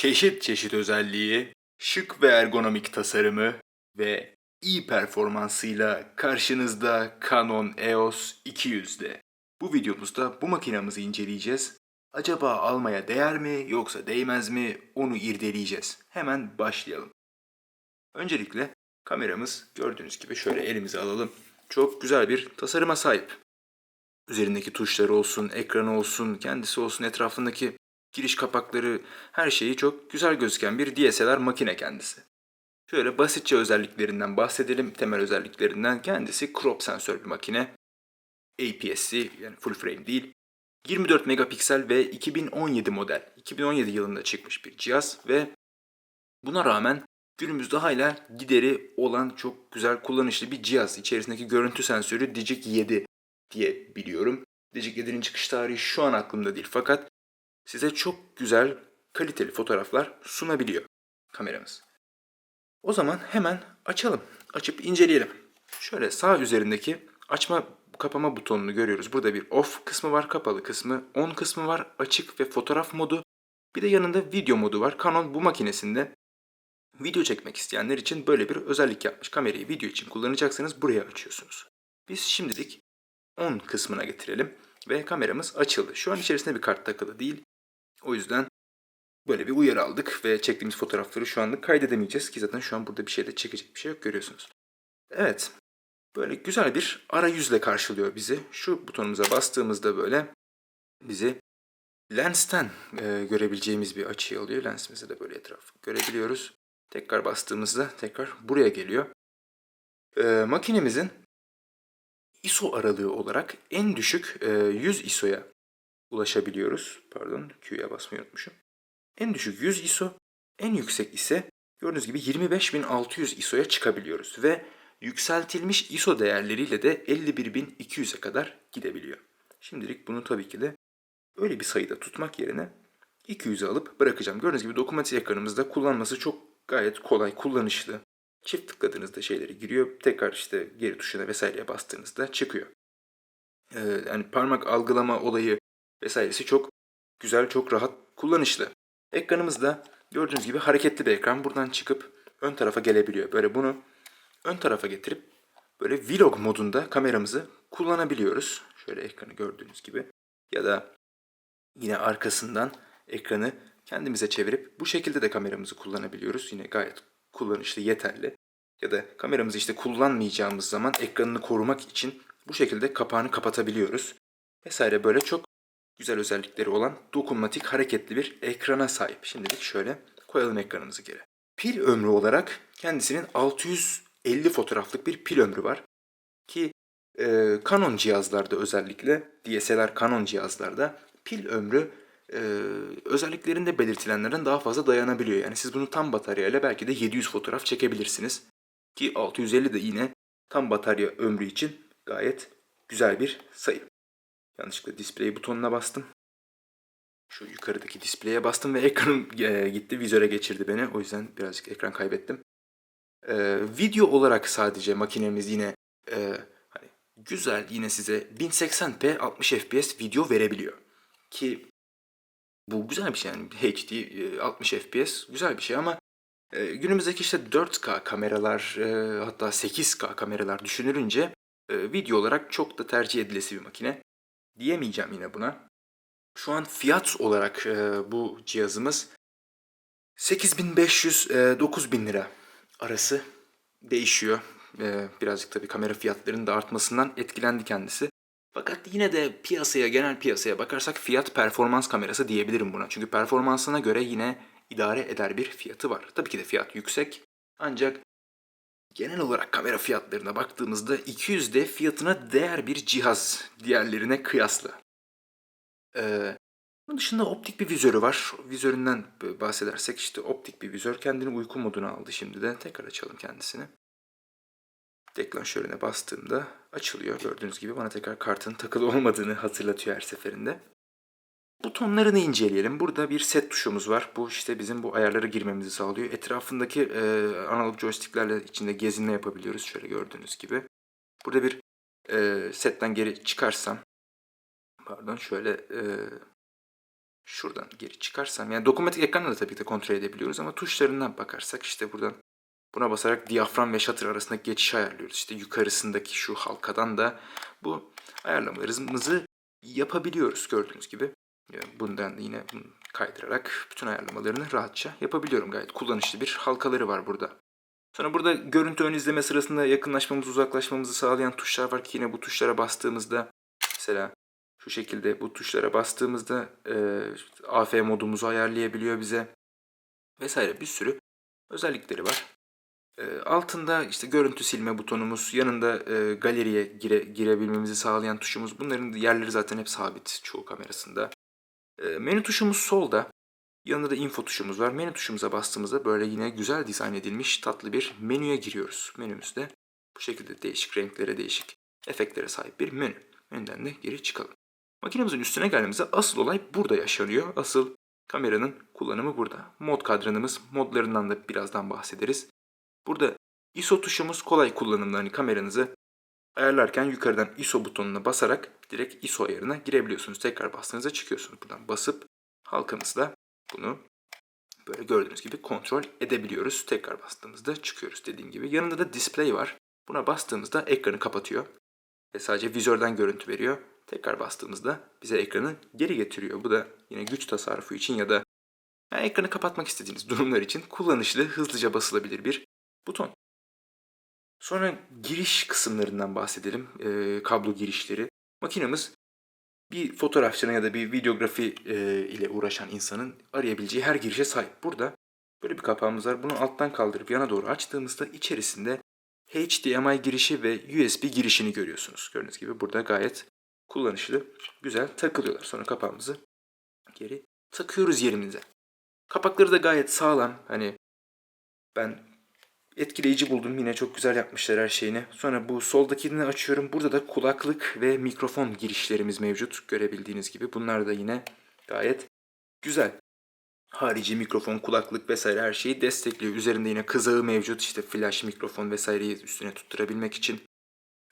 çeşit çeşit özelliği, şık ve ergonomik tasarımı ve iyi performansıyla karşınızda Canon EOS 200'de. Bu videomuzda bu makinamızı inceleyeceğiz. Acaba almaya değer mi yoksa değmez mi onu irdeleyeceğiz. Hemen başlayalım. Öncelikle kameramız gördüğünüz gibi şöyle elimize alalım. Çok güzel bir tasarıma sahip. Üzerindeki tuşları olsun, ekranı olsun, kendisi olsun, etrafındaki giriş kapakları, her şeyi çok güzel gözüken bir DSLR makine kendisi. Şöyle basitçe özelliklerinden bahsedelim. Temel özelliklerinden kendisi crop sensör bir makine. APS-C yani full frame değil. 24 megapiksel ve 2017 model. 2017 yılında çıkmış bir cihaz ve buna rağmen günümüzde hala gideri olan çok güzel kullanışlı bir cihaz. İçerisindeki görüntü sensörü Digic 7 diye biliyorum. Digic 7'nin çıkış tarihi şu an aklımda değil fakat size çok güzel kaliteli fotoğraflar sunabiliyor kameramız. O zaman hemen açalım. Açıp inceleyelim. Şöyle sağ üzerindeki açma kapama butonunu görüyoruz. Burada bir off kısmı var, kapalı kısmı, on kısmı var, açık ve fotoğraf modu. Bir de yanında video modu var. Canon bu makinesinde video çekmek isteyenler için böyle bir özellik yapmış. Kamerayı video için kullanacaksanız buraya açıyorsunuz. Biz şimdilik on kısmına getirelim ve kameramız açıldı. Şu an içerisinde bir kart takılı değil. O yüzden böyle bir uyarı aldık ve çektiğimiz fotoğrafları şu anlık kaydedemeyeceğiz ki zaten şu an burada bir şeyde çekecek bir şey yok görüyorsunuz. Evet. Böyle güzel bir arayüzle karşılıyor bizi. Şu butonumuza bastığımızda böyle bizi lensten e, görebileceğimiz bir açıyı alıyor. Lensimizi de böyle etrafı görebiliyoruz. Tekrar bastığımızda tekrar buraya geliyor. E, makinemizin ISO aralığı olarak en düşük e, 100 ISO'ya ulaşabiliyoruz. Pardon Q'ya basmayı unutmuşum. En düşük 100 ISO, en yüksek ise gördüğünüz gibi 25600 ISO'ya çıkabiliyoruz ve yükseltilmiş ISO değerleriyle de 51200'e kadar gidebiliyor. Şimdilik bunu tabii ki de öyle bir sayıda tutmak yerine 200'e alıp bırakacağım. Gördüğünüz gibi dokunmatik ekranımızda kullanması çok gayet kolay, kullanışlı. Çift tıkladığınızda şeyleri giriyor. Tekrar işte geri tuşuna vesaireye bastığınızda çıkıyor. Ee, yani parmak algılama olayı vesairesi çok güzel, çok rahat, kullanışlı. Ekranımız da gördüğünüz gibi hareketli bir ekran. Buradan çıkıp ön tarafa gelebiliyor. Böyle bunu ön tarafa getirip böyle vlog modunda kameramızı kullanabiliyoruz. Şöyle ekranı gördüğünüz gibi. Ya da yine arkasından ekranı kendimize çevirip bu şekilde de kameramızı kullanabiliyoruz. Yine gayet kullanışlı, yeterli. Ya da kameramızı işte kullanmayacağımız zaman ekranını korumak için bu şekilde kapağını kapatabiliyoruz. Vesaire böyle çok güzel özellikleri olan dokunmatik hareketli bir ekrana sahip. Şimdilik şöyle koyalım ekranımızı geri. Pil ömrü olarak kendisinin 650 fotoğraflık bir pil ömrü var. Ki e, Canon cihazlarda özellikle DSLR Canon cihazlarda pil ömrü e, özelliklerinde belirtilenlerden daha fazla dayanabiliyor. Yani siz bunu tam bataryayla belki de 700 fotoğraf çekebilirsiniz. Ki 650 de yine tam batarya ömrü için gayet güzel bir sayı. Yanlışlıkla display butonuna bastım. Şu yukarıdaki displaya bastım ve ekranım e, gitti. Vizöre geçirdi beni. O yüzden birazcık ekran kaybettim. E, video olarak sadece makinemiz yine e, hani güzel yine size 1080p 60 fps video verebiliyor. Ki bu güzel bir şey yani HD 60 fps güzel bir şey ama e, günümüzdeki işte 4K kameralar e, hatta 8K kameralar düşünülünce e, video olarak çok da tercih edilesi bir makine diyemeyeceğim yine buna. Şu an fiyat olarak e, bu cihazımız 8500-9000 lira arası değişiyor. E, birazcık tabii kamera fiyatlarının da artmasından etkilendi kendisi. Fakat yine de piyasaya, genel piyasaya bakarsak fiyat performans kamerası diyebilirim buna. Çünkü performansına göre yine idare eder bir fiyatı var. Tabii ki de fiyat yüksek. Ancak genel olarak kamera fiyatlarına baktığımızda 200D fiyatına değer bir cihaz diğerlerine kıyasla. Ee, bunun dışında optik bir vizörü var. Vizöründen bahsedersek işte optik bir vizör kendini uyku moduna aldı şimdi de. Tekrar açalım kendisini. Deklanşörüne bastığımda açılıyor. Gördüğünüz gibi bana tekrar kartın takılı olmadığını hatırlatıyor her seferinde. Butonlarını inceleyelim. Burada bir set tuşumuz var. Bu işte bizim bu ayarları girmemizi sağlıyor. Etrafındaki e, analog joysticklerle içinde gezinme yapabiliyoruz. Şöyle gördüğünüz gibi. Burada bir e, setten geri çıkarsam pardon şöyle e, şuradan geri çıkarsam yani dokunmatik ekranla da tabii ki de kontrol edebiliyoruz ama tuşlarından bakarsak işte buradan buna basarak diyafram ve shutter arasındaki geçişi ayarlıyoruz. İşte yukarısındaki şu halkadan da bu ayarlamalarımızı yapabiliyoruz gördüğünüz gibi. Yani Bundan da yine kaydırarak bütün ayarlamalarını rahatça yapabiliyorum. Gayet kullanışlı bir halkaları var burada. Sonra burada görüntü ön izleme sırasında yakınlaşmamızı uzaklaşmamızı sağlayan tuşlar var ki yine bu tuşlara bastığımızda mesela şu şekilde bu tuşlara bastığımızda e, AF modumuzu ayarlayabiliyor bize vesaire bir sürü özellikleri var. E, altında işte görüntü silme butonumuz, yanında e, galeriye gire, girebilmemizi sağlayan tuşumuz. Bunların yerleri zaten hep sabit çoğu kamerasında. E, menü tuşumuz solda. Yanında da info tuşumuz var. Menü tuşumuza bastığımızda böyle yine güzel dizayn edilmiş tatlı bir menüye giriyoruz. Menümüzde bu şekilde değişik renklere, değişik efektlere sahip bir menü. Menüden de geri çıkalım. Makinemizin üstüne geldiğimizde asıl olay burada yaşanıyor. Asıl kameranın kullanımı burada. Mod kadranımız, modlarından da birazdan bahsederiz. Burada ISO tuşumuz kolay kullanımlı. Hani kameranızı ayarlarken yukarıdan ISO butonuna basarak direkt ISO ayarına girebiliyorsunuz. Tekrar bastığınızda çıkıyorsunuz. Buradan basıp halkamızla bunu böyle gördüğünüz gibi kontrol edebiliyoruz. Tekrar bastığımızda çıkıyoruz dediğim gibi. Yanında da display var. Buna bastığımızda ekranı kapatıyor. Ve sadece vizörden görüntü veriyor. Tekrar bastığımızda bize ekranı geri getiriyor. Bu da yine güç tasarrufu için ya da yani ekranı kapatmak istediğiniz durumlar için kullanışlı, hızlıca basılabilir bir buton. Sonra giriş kısımlarından bahsedelim. Ee, kablo girişleri. Makinemiz bir fotoğrafçının ya da bir videografi e, ile uğraşan insanın arayabileceği her girişe sahip. Burada böyle bir kapağımız var. Bunu alttan kaldırıp yana doğru açtığımızda içerisinde HDMI girişi ve USB girişini görüyorsunuz. Gördüğünüz gibi burada gayet kullanışlı, güzel takılıyorlar. Sonra kapağımızı geri takıyoruz yerimize. Kapakları da gayet sağlam. Hani ben etkileyici buldum. Yine çok güzel yapmışlar her şeyini. Sonra bu soldakini açıyorum. Burada da kulaklık ve mikrofon girişlerimiz mevcut. Görebildiğiniz gibi. Bunlar da yine gayet güzel. Harici mikrofon, kulaklık vesaire her şeyi destekliyor. Üzerinde yine kızağı mevcut. İşte flash mikrofon vesaireyi üstüne tutturabilmek için.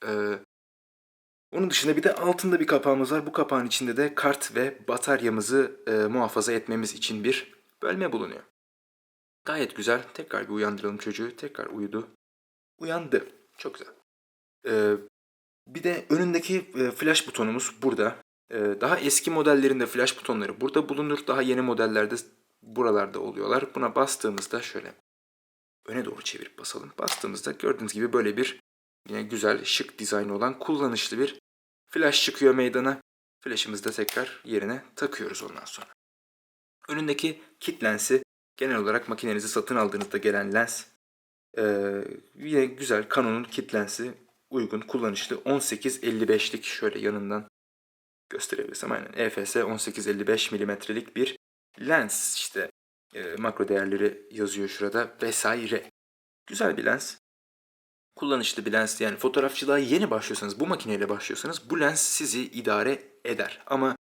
Ee, onun dışında bir de altında bir kapağımız var. Bu kapağın içinde de kart ve bataryamızı e, muhafaza etmemiz için bir bölme bulunuyor. Gayet güzel. Tekrar bir uyandıralım çocuğu. Tekrar uyudu. Uyandı. Çok güzel. Ee, bir de önündeki e, flash butonumuz burada. Ee, daha eski modellerinde flash butonları burada bulunur. Daha yeni modellerde buralarda oluyorlar. Buna bastığımızda şöyle öne doğru çevirip basalım. Bastığımızda gördüğünüz gibi böyle bir yine güzel şık dizaynı olan kullanışlı bir flash çıkıyor meydana. Flash'ımızı da tekrar yerine takıyoruz ondan sonra. Önündeki kit lensi genel olarak makinenizi satın aldığınızda gelen lens. Ee, yine güzel Canon'un kit lensi uygun, kullanışlı. 18-55'lik şöyle yanından gösterebilirsem aynen. E EFS 18-55 milimetrelik bir lens işte e, makro değerleri yazıyor şurada vesaire. Güzel bir lens. Kullanışlı bir lens yani fotoğrafçılığa yeni başlıyorsanız bu makineyle başlıyorsanız bu lens sizi idare eder. Ama e,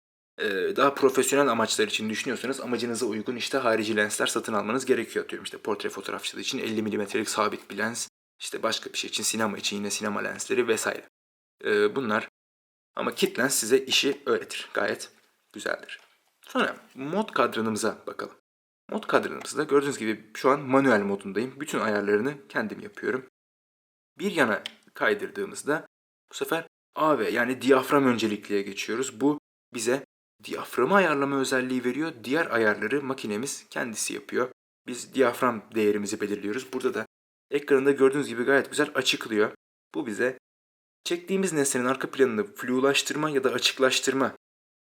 daha profesyonel amaçlar için düşünüyorsanız amacınıza uygun işte harici lensler satın almanız gerekiyor diyorum. İşte portre fotoğrafçılığı için 50 milimetrelik sabit bir lens. işte başka bir şey için sinema için yine sinema lensleri vesaire. E, bunlar ama kit lens size işi öğretir. Gayet güzeldir. Sonra mod kadranımıza bakalım. Mod kadranımızda gördüğünüz gibi şu an manuel modundayım. Bütün ayarlarını kendim yapıyorum. Bir yana kaydırdığımızda bu sefer AV yani diyafram öncelikliye geçiyoruz. Bu bize diyaframı ayarlama özelliği veriyor. Diğer ayarları makinemiz kendisi yapıyor. Biz diyafram değerimizi belirliyoruz. Burada da ekranında gördüğünüz gibi gayet güzel açıklıyor. Bu bize çektiğimiz nesnenin arka planını flulaştırma ya da açıklaştırma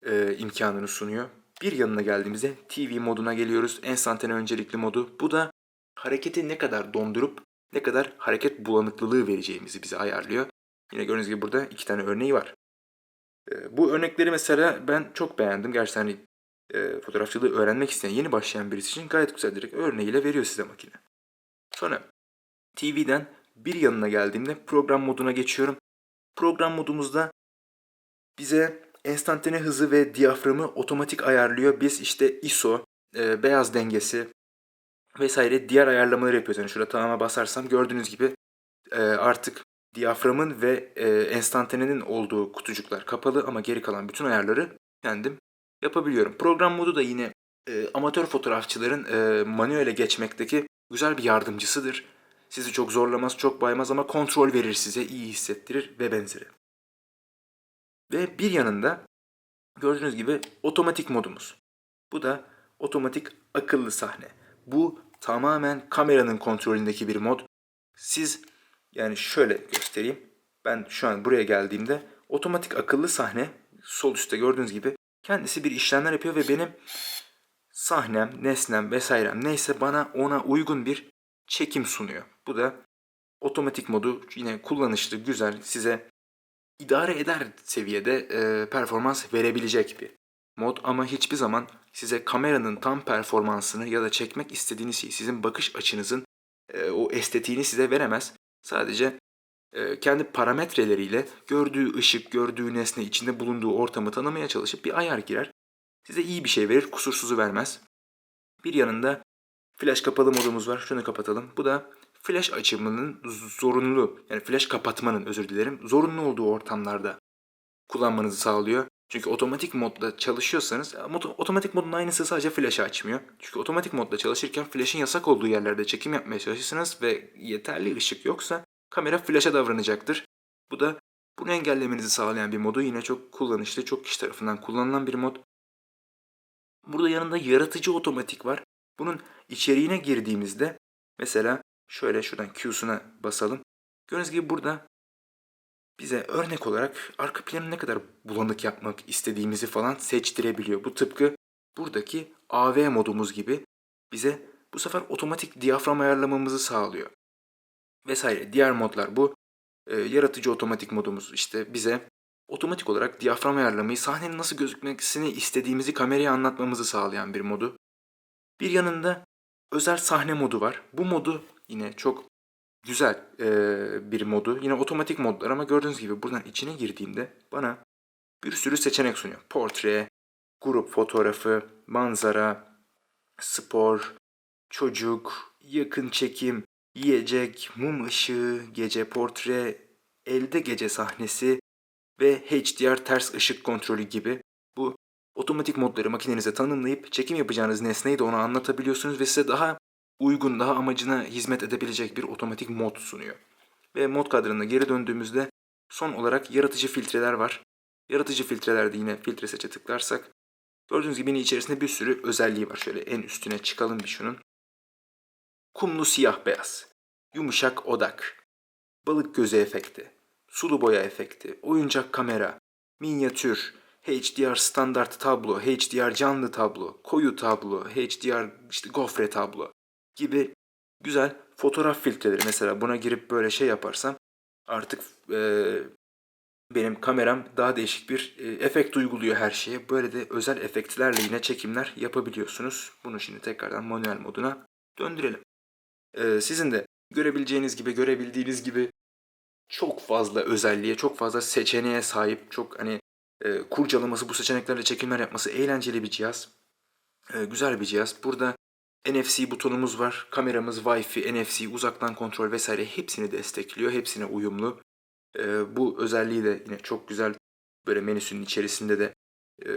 e, imkanını sunuyor. Bir yanına geldiğimizde TV moduna geliyoruz. Enstantane öncelikli modu. Bu da hareketi ne kadar dondurup ne kadar hareket bulanıklılığı vereceğimizi bize ayarlıyor. Yine gördüğünüz gibi burada iki tane örneği var. E, bu örnekleri mesela ben çok beğendim. Gerçekten hani, e, fotoğrafçılığı öğrenmek isteyen yeni başlayan birisi için gayet güzel direkt örneğiyle veriyor size makine. Sonra TV'den bir yanına geldiğimde program moduna geçiyorum. Program modumuzda bize enstantane hızı ve diyaframı otomatik ayarlıyor. Biz işte ISO, e, beyaz dengesi vesaire diğer ayarlamaları yapıyoruz. Yani şurada tamama basarsam gördüğünüz gibi e, artık diyaframın ve e, enstantanenin olduğu kutucuklar kapalı ama geri kalan bütün ayarları kendim yapabiliyorum. Program modu da yine e, amatör fotoğrafçıların e, manuele geçmekteki güzel bir yardımcısıdır. Sizi çok zorlamaz, çok baymaz ama kontrol verir size, iyi hissettirir ve benzeri. Ve bir yanında gördüğünüz gibi otomatik modumuz. Bu da otomatik akıllı sahne. Bu tamamen kameranın kontrolündeki bir mod. Siz yani şöyle göstereyim. Ben şu an buraya geldiğimde otomatik akıllı sahne sol üstte gördüğünüz gibi kendisi bir işlemler yapıyor ve benim sahnem, nesnem vesairem neyse bana ona uygun bir çekim sunuyor. Bu da otomatik modu yine kullanışlı, güzel, size idare eder seviyede e, performans verebilecek bir mod ama hiçbir zaman size kameranın tam performansını ya da çekmek istediğiniz şeyi, sizin bakış açınızın e, o estetiğini size veremez. Sadece e, kendi parametreleriyle gördüğü ışık, gördüğü nesne, içinde bulunduğu ortamı tanımaya çalışıp bir ayar girer. Size iyi bir şey verir, kusursuzu vermez. Bir yanında flash kapalı modumuz var. Şunu kapatalım. Bu da flash açımının zorunlu, yani flash kapatmanın özür dilerim, zorunlu olduğu ortamlarda kullanmanızı sağlıyor. Çünkü otomatik modda çalışıyorsanız, otomatik modun aynısı sadece flash'ı açmıyor. Çünkü otomatik modda çalışırken flash'ın yasak olduğu yerlerde çekim yapmaya çalışırsanız ve yeterli ışık yoksa kamera flash'a davranacaktır. Bu da bunu engellemenizi sağlayan bir modu. Yine çok kullanışlı, çok kişi tarafından kullanılan bir mod. Burada yanında yaratıcı otomatik var. Bunun içeriğine girdiğimizde mesela şöyle şuradan Q'suna basalım. Gördüğünüz gibi burada bize örnek olarak arka planı ne kadar bulanık yapmak istediğimizi falan seçtirebiliyor. Bu tıpkı buradaki AV modumuz gibi bize bu sefer otomatik diyafram ayarlamamızı sağlıyor. Vesaire. Diğer modlar bu. Ee, yaratıcı otomatik modumuz işte bize otomatik olarak diyafram ayarlamayı, sahnenin nasıl gözükmesini istediğimizi kameraya anlatmamızı sağlayan bir modu. Bir yanında özel sahne modu var. Bu modu yine çok güzel eee, bir modu. Yine otomatik modlar ama gördüğünüz gibi buradan içine girdiğimde bana bir sürü seçenek sunuyor. Portre, grup fotoğrafı, manzara, spor, çocuk, yakın çekim, yiyecek, mum ışığı, gece portre, elde gece sahnesi ve HDR ters ışık kontrolü gibi bu otomatik modları makinenize tanımlayıp çekim yapacağınız nesneyi de ona anlatabiliyorsunuz ve size daha uygun, daha amacına hizmet edebilecek bir otomatik mod sunuyor. Ve mod kadranına geri döndüğümüzde son olarak yaratıcı filtreler var. Yaratıcı filtrelerde yine filtre seçe tıklarsak gördüğünüz gibi içerisinde bir sürü özelliği var. Şöyle en üstüne çıkalım bir şunun. Kumlu siyah beyaz, yumuşak odak, balık gözü efekti, sulu boya efekti, oyuncak kamera, minyatür, HDR standart tablo, HDR canlı tablo, koyu tablo, HDR işte gofre tablo gibi güzel fotoğraf filtreleri. Mesela buna girip böyle şey yaparsam artık eee, benim kameram daha değişik bir e, efekt uyguluyor her şeye. Böyle de özel efektlerle yine çekimler yapabiliyorsunuz. Bunu şimdi tekrardan manuel moduna döndürelim. Eee, sizin de görebileceğiniz gibi, görebildiğiniz gibi çok fazla özelliğe, çok fazla seçeneğe sahip, çok hani e, kurcalaması, bu seçeneklerle çekimler yapması eğlenceli bir cihaz. E, güzel bir cihaz. Burada NFC butonumuz var. Kameramız Wi-Fi, NFC, uzaktan kontrol vesaire hepsini destekliyor. Hepsine uyumlu. E, bu özelliği de yine çok güzel. Böyle menüsünün içerisinde de e,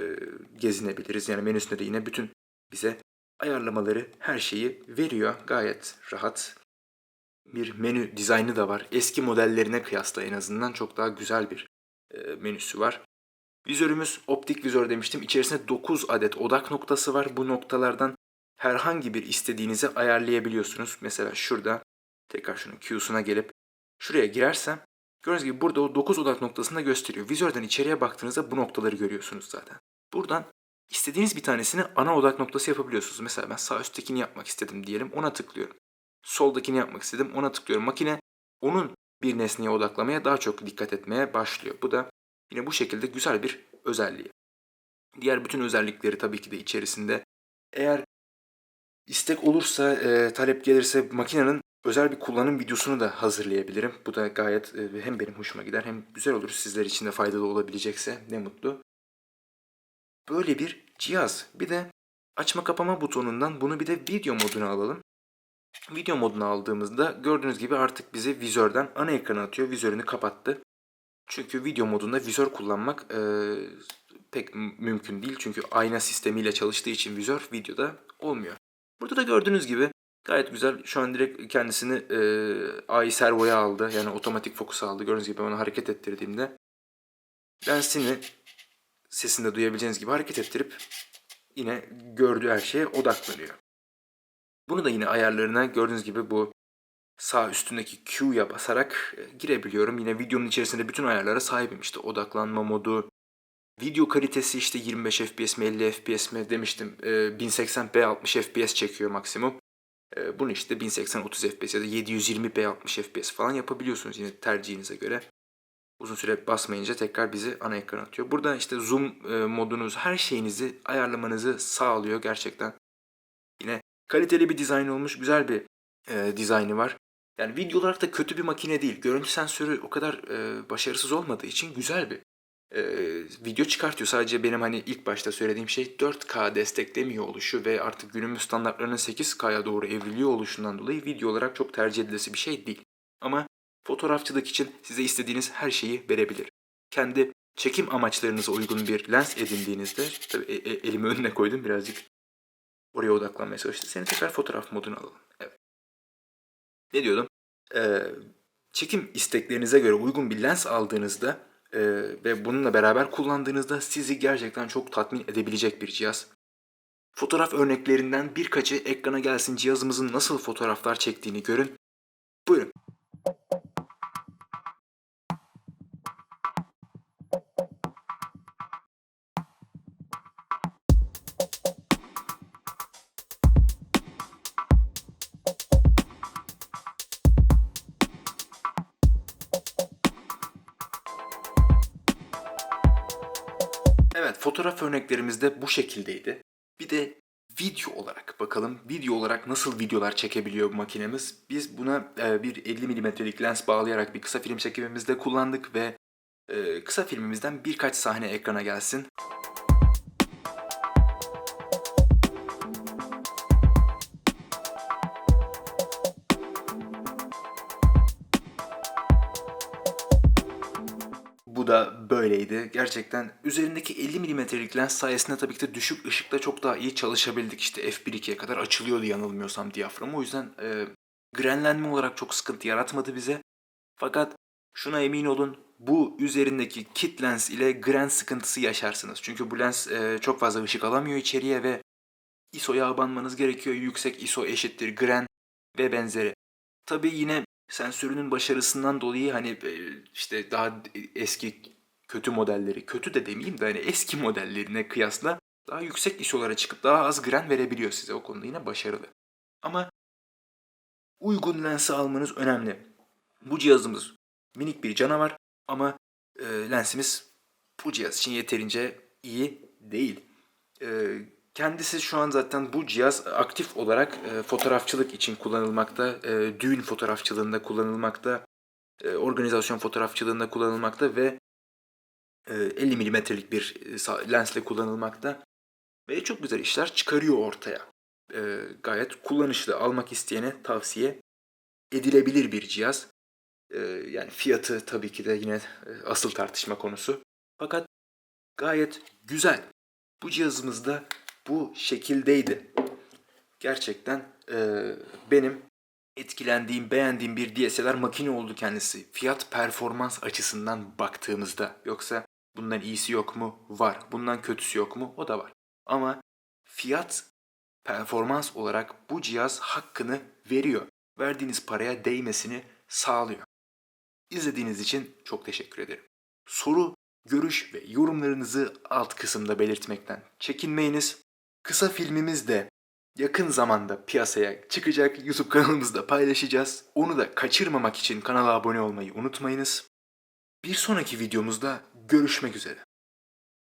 gezinebiliriz. Yani menüsünde de yine bütün bize ayarlamaları, her şeyi veriyor. Gayet rahat bir menü dizaynı da var. Eski modellerine kıyasla en azından çok daha güzel bir e, menüsü var. Vizörümüz optik vizör demiştim. İçerisinde 9 adet odak noktası var. Bu noktalardan herhangi bir istediğinizi ayarlayabiliyorsunuz. Mesela şurada tekrar şunun Q'suna gelip şuraya girersem gördüğünüz gibi burada o 9 odak noktasını da gösteriyor. Vizörden içeriye baktığınızda bu noktaları görüyorsunuz zaten. Buradan istediğiniz bir tanesini ana odak noktası yapabiliyorsunuz. Mesela ben sağ üsttekini yapmak istedim diyelim. Ona tıklıyorum. Soldakini yapmak istedim. Ona tıklıyorum. Makine onun bir nesneye odaklamaya daha çok dikkat etmeye başlıyor. Bu da Yine bu şekilde güzel bir özelliği. Diğer bütün özellikleri tabii ki de içerisinde. Eğer istek olursa, e, talep gelirse makinenin özel bir kullanım videosunu da hazırlayabilirim. Bu da gayet e, hem benim hoşuma gider hem güzel olur. Sizler için de faydalı olabilecekse ne mutlu. Böyle bir cihaz. Bir de açma kapama butonundan bunu bir de video moduna alalım. Video moduna aldığımızda gördüğünüz gibi artık bizi vizörden ana ekrana atıyor. Vizörünü kapattı. Çünkü video modunda vizör kullanmak e, pek mümkün değil. Çünkü ayna sistemiyle çalıştığı için vizör videoda olmuyor. Burada da gördüğünüz gibi gayet güzel. Şu an direkt kendisini e, AI servoya aldı. Yani otomatik fokus aldı. Gördüğünüz gibi ben onu hareket ettirdiğimde lensini sesini de duyabileceğiniz gibi hareket ettirip yine gördüğü her şeye odaklanıyor. Bunu da yine ayarlarına gördüğünüz gibi bu sağ üstündeki Q'ya basarak e, girebiliyorum. Yine videonun içerisinde bütün ayarlara sahibim. İşte odaklanma modu, video kalitesi işte 25 FPS mi 50 FPS mi demiştim. E, 1080p 60 FPS çekiyor maksimum. E, bunu işte 1080 30 FPS ya da 720p 60 FPS falan yapabiliyorsunuz yine tercihinize göre. Uzun süre basmayınca tekrar bizi ana ekran atıyor. Burada işte zoom e, modunuz her şeyinizi ayarlamanızı sağlıyor gerçekten. Yine kaliteli bir dizayn olmuş, güzel bir e, dizaynı var. Yani video olarak da kötü bir makine değil. Görüntü sensörü o kadar e, başarısız olmadığı için güzel bir e, video çıkartıyor. Sadece benim hani ilk başta söylediğim şey 4K desteklemiyor oluşu ve artık günümüz standartlarının 8K'ya doğru evriliyor oluşundan dolayı video olarak çok tercih edilesi bir şey değil. Ama fotoğrafçılık için size istediğiniz her şeyi verebilir. Kendi çekim amaçlarınıza uygun bir lens edindiğinizde, tabii e- e- elimi önüne koydum birazcık oraya odaklanmaya çalıştım. Seni tekrar fotoğraf moduna alalım. Evet. Ne diyordum? Ee, çekim isteklerinize göre uygun bir lens aldığınızda e, ve bununla beraber kullandığınızda sizi gerçekten çok tatmin edebilecek bir cihaz. Fotoğraf örneklerinden birkaçı ekrana gelsin cihazımızın nasıl fotoğraflar çektiğini görün. Buyurun. Örneklerimiz de bu şekildeydi. Bir de video olarak bakalım. Video olarak nasıl videolar çekebiliyor bu makinemiz? Biz buna e, bir 50 milimetrelik lens bağlayarak bir kısa film çekimimizde kullandık ve e, kısa filmimizden birkaç sahne ekrana gelsin. Bu da böyleydi. Gerçekten üzerindeki 50 milimetrelik lens sayesinde tabii ki de düşük ışıkta çok daha iyi çalışabildik. İşte f1.2'ye kadar açılıyordu yanılmıyorsam diyafram. O yüzden e, grenlenme olarak çok sıkıntı yaratmadı bize. Fakat şuna emin olun bu üzerindeki kit lens ile gren sıkıntısı yaşarsınız. Çünkü bu lens e, çok fazla ışık alamıyor içeriye ve ISO'ya abanmanız gerekiyor. Yüksek ISO eşittir gren ve benzeri. Tabii yine sensörünün başarısından dolayı hani e, işte daha eski kötü modelleri, kötü de demeyeyim de hani eski modellerine kıyasla daha yüksek ISO'lara çıkıp daha az gren verebiliyor size o konuda yine başarılı. Ama uygun lensi almanız önemli. Bu cihazımız minik bir canavar ama e, lensimiz bu cihaz için yeterince iyi değil. E, kendisi şu an zaten bu cihaz aktif olarak e, fotoğrafçılık için kullanılmakta, e, düğün fotoğrafçılığında kullanılmakta, e, organizasyon fotoğrafçılığında kullanılmakta ve e, 50 milimetrelik bir e, lensle kullanılmakta ve çok güzel işler çıkarıyor ortaya. E, gayet kullanışlı, almak isteyene tavsiye edilebilir bir cihaz. E, yani fiyatı tabii ki de yine e, asıl tartışma konusu. Fakat gayet güzel. Bu cihazımız da bu şekildeydi. Gerçekten e, benim etkilendiğim, beğendiğim bir DSLR makine oldu kendisi. Fiyat performans açısından baktığımızda. Yoksa bundan iyisi yok mu? Var. Bundan kötüsü yok mu? O da var. Ama fiyat performans olarak bu cihaz hakkını veriyor. Verdiğiniz paraya değmesini sağlıyor. İzlediğiniz için çok teşekkür ederim. Soru, görüş ve yorumlarınızı alt kısımda belirtmekten çekinmeyiniz. Kısa filmimiz de yakın zamanda piyasaya çıkacak. YouTube kanalımızda paylaşacağız. Onu da kaçırmamak için kanala abone olmayı unutmayınız. Bir sonraki videomuzda görüşmek üzere.